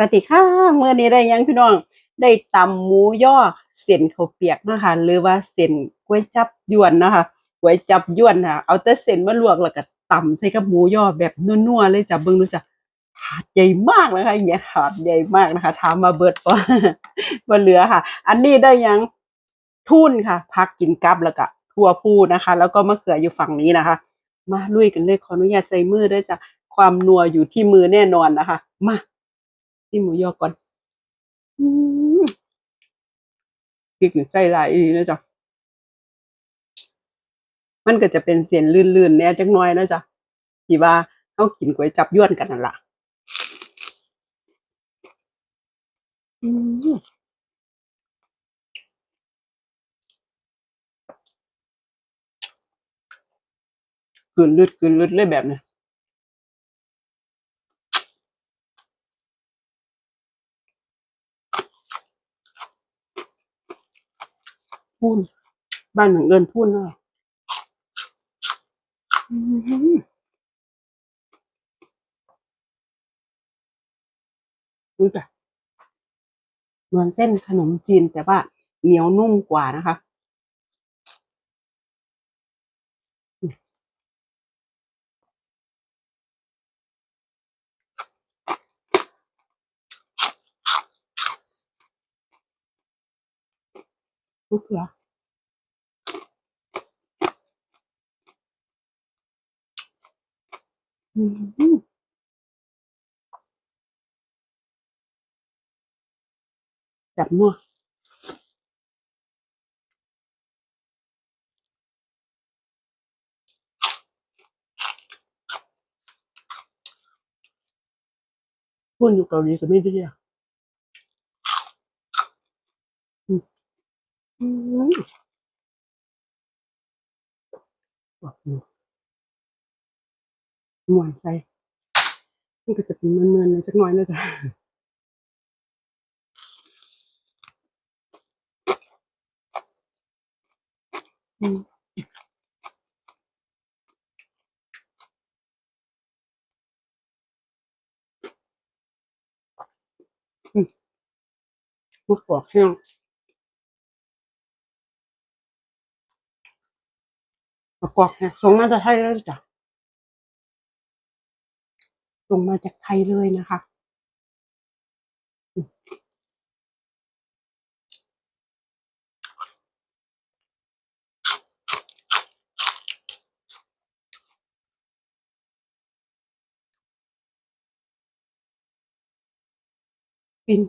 วัสดีค่ะเมื่อนี้ได้ยังพี่น้อง ได้ตำหมูย่อเส้นข้าวเปียกนะคะหรือว่าเส้นก๋วยจับยวนนะคะก๋วยจับยวนค่ะเอาแต่เส้นมาลวกแล้วก็ตำใส่กับหมูย่อแบบนัวๆเลยจ้ะเบิ่งดูจ้ะถาดใหญ่มากนะคะอย่างเงี้ยถาดใหญ่มากนะคะถามมาเบิดบ่บ่เหลือค่ะ อันนี้ได้ยังทุ่นค่ะ พักกินกับแล้วก็ทั่วพูนะคะ แล้วก็มะเขืออยู่ฝั่งนี้นะคะ มาลุยกันเลยขออนุญาตใส่มือด้วยจ้ะความนัวอยู่ที่มือแน่นอนนะคะ มา ที่หมูยอก่อนอืมพริกหรือใส่หลายอีนะจ๊ะมันก็จะเป็นเสียนลื่นๆแน่จักน่อยนะจ๊ะที่ว่าเฮากินก๋วยจับย้วนกันนั่นล่ะกลืนลืดกลืนลืดเลยแบบเนี้ พูน บ้านหนึ่งเดินพูนเนาะอืมรู้จักเหมือนเส้นขนมจีนแต่ว่าเหนียวนุ่มกว่านะคะ ลูกเขืออืมจับนัวพูดอยู่เกาหลีก็ไม่ได้อะอืม อืมบอกหน่วยใส่มันก็จะเป็นเมือนๆเลยสักหน่อยนะจ๊ะอืมมะกอกแห้ง มะกอกแห้งส่งมาจากไทยเลยจ้ะส่งมาจากไทยเลยนะคะฟิน